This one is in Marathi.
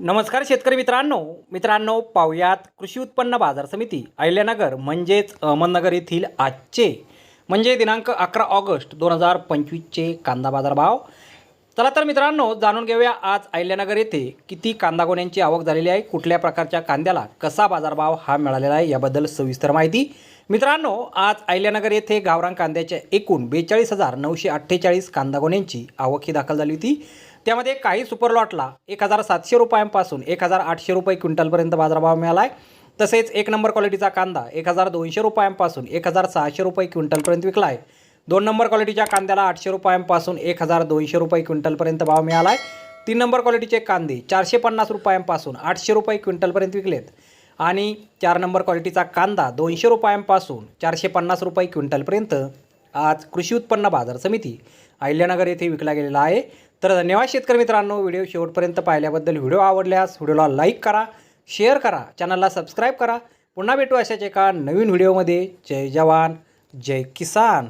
नमस्कार शेतकरी मित्रांनो. मित्रांनो पाहुयात कृषी उत्पन्न बाजार समिती अहिल्यानगर म्हणजेच अहमदनगर येथील आजचे म्हणजे दिनांक अकरा ऑगस्ट दोन हजार पंचवीसचे कांदा बाजार भाव चला तर मित्रांनो जाणून घेऊया आज अहिल्यानगर येथे किती कांदा गोण्यांची आवक झालेली आहे कुठल्या प्रकारच्या कांद्याला कसा बाजारभाव हा मिळालेला आहे याबद्दल सविस्तर माहिती. मित्रांनो आज अहिल्यानगर येथे गावरान कांद्याच्या एकूण बेचाळीस हजार नऊशे अठ्ठेचाळीस कांदा गोण्यांची आवक ही दाखल झाली होती. त्यामध्ये काही सुपर लॉटला एक हजार सातशे रुपयांपासून एक हजार आठशे रुपये क्विंटलपर्यंत बाजारभाव मिळाला आहे. तसेच एक नंबर क्वालिटीचा कांदा एक हजार दोनशे रुपयांपासून एक हजार सहाशे रुपये क्विंटलपर्यंत विकला आहे. दोन नंबर क्वालिटीच्या कांद्याला आठशे रुपयांपासून एक हजार दोनशे रुपये क्विंटलपर्यंत भाव मिळाला आहे तीन नंबर क्वालिटीचे कांदे चारशे पन्नास रुपयांपासून आठशे रुपये क्विंटलपर्यंत विकलेत. आणि चार नंबर क्वालिटीचा कांदा दोनशे रुपयांपासून चारशे पन्नास रुपये क्विंटलपर्यंत आज कृषी उत्पन्न बाजार समिती अहिल्यानगर येथे विकला गेलेला आहे. तर धन्यवाद शेतकरी मित्रांनो व्हिडिओ शेवटपर्यंत पाहिल्याबद्दल व्हिडिओ आवडल्यास व्हिडिओला लाईक करा शेअर करा चॅनलला सबस्क्राईब करा. पुन्हा भेटू अशाच एका नवीन व्हिडिओमध्ये. जय जवान जय किसान.